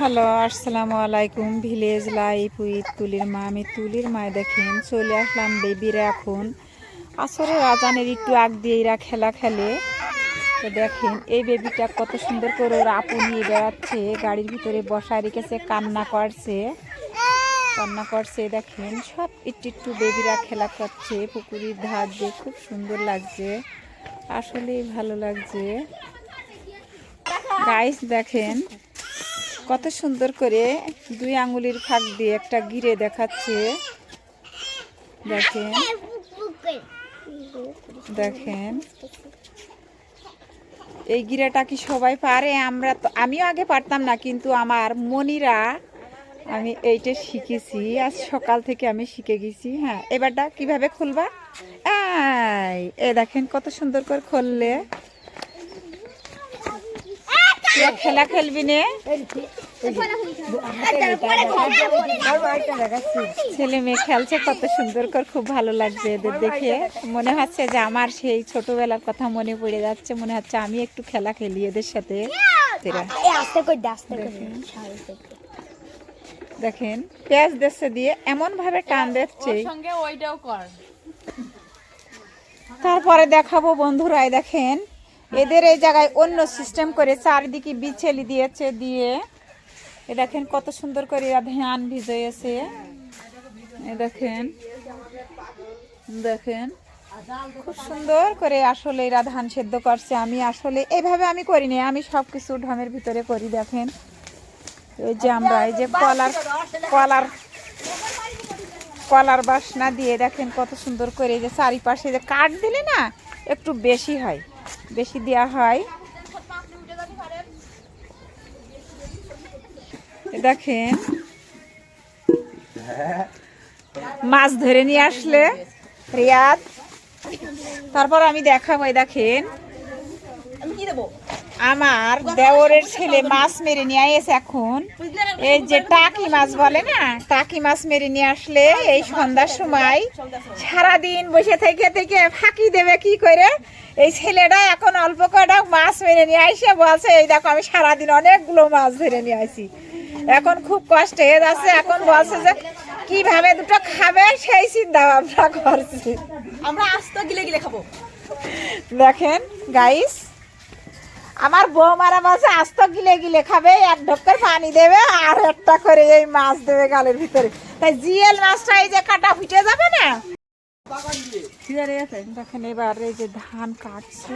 Hello, আসসালামু আলাইকুম। Village life with তুলির মা। আমি তুলির মায় দেখেন, চলে আসলাম বেবিরা এখন। আসরে রাজানের একটু আগ দিয়ে এরা খেলা খেলে। তো দেখেন, এই বেবিটা কত সুন্দর করে ওরা আপু নিয়ে বেড়াচ্ছে, গাড়ির ভিতরে বসায় রেখেছে, কান্না করছে। কান্না করছে, দেখেন, সব একটু একটু বেবিরা খেলা করছে, পুকুরের ধার দিয়ে খুব সুন্দর লাগছে। আসলেই ভালো লাগছে। গাইস দেখেন কত সুন্দর করে দুই আঙ্গুলির ফাঁক দিয়ে একটা গিরে দেখাচ্ছে। দেখেন। দেখেন। এই গিরাটা কি সবাই পারে? আমরা তো আমিও আগে পারতাম না, কিন্তু আমার মনিরা আমি এইটা শিখেছি। আজ সকাল থেকে আমি শিখে গেছি। হ্যাঁ এবারটা কীভাবে খুলবা? এ দেখেন কত সুন্দর করে খুললে। খেলা খেলবি নে। ছেলে মেয়ে খেলছে কত সুন্দর করে খুব ভালো লাগছে এদের দেখে। মনে হচ্ছে যে আমার সেই ছোটবেলার কথা মনে পড়ে যাচ্ছে মনে হচ্ছে আমি একটু খেলা খেলি এদের সাথে। দেখেন। পেঁয়াজ দেশে দিয়ে এমন ভাবে টান দিচ্ছে। তারপরে দেখাবো বন্ধুরা এই দেখেন। এদের এই জায়গায় অন্য সিস্টেম করে চারিদিকে বিছেলি দিয়েছে, দিয়ে এ দেখেন কত সুন্দর করে ধান ভিজেছে এ দেখেন দেখেন, খুব সুন্দর করে আসলে এরা ধান সেদ্ধ করছে। আমি আসলে এইভাবে আমি করি করিনি আমি সব কিছু ঢামের ভিতরে করি, দেখেন। এই যে আমরা, এই যে কলার কলার কলার বাসনা দিয়ে দেখেন কত সুন্দর করে এই যে চারিপাশে যে কাঠ দিলে না, একটু বেশি হয়। বেশি দেওয়া হয়। দেখেন। মাছ ধরে নিয়ে আসলে। রিয়াদ। তারপর আমি দেখাবো দেখেন। আমি কি দেখেন আমার দেওরের ছেলে মাছ মেরে নিয়ে এসে এখন। এই যে টাকি মাছ বলে না টাকি মাছ মেরে নিয়ে আসলে এই সন্ধ্যার সময় সারাদিন বসে থেকে থেকে ফাঁকি দেবে কি করে? এই ছেলেটা এখন অল্প কয়টা মাছ মেরে নিয়ে আসে বলছে এই দেখো আমি সারাদিন অনেকগুলো মাছ ধরে নিয়ে আসি এখন খুব কষ্ট হয়ে যাচ্ছে এখন বলছে যে কীভাবে দুটো খাবে সেই চিন্তা ভাবনা করছি। আমরা আস্ত গিলে গিলে খাব। দেখেন গাইস আমার বউ মারা মাছে আস্ত গিলে গিলে খাবে, এক ঢোকের পানি দেবে আর একটা করে এই মাছ দেবে গালের ভিতরে। তাই জিএল মাছটা এই যে কাটা ফুটে যাবে না? দেখেন এবার এই যে ধান কাটছে।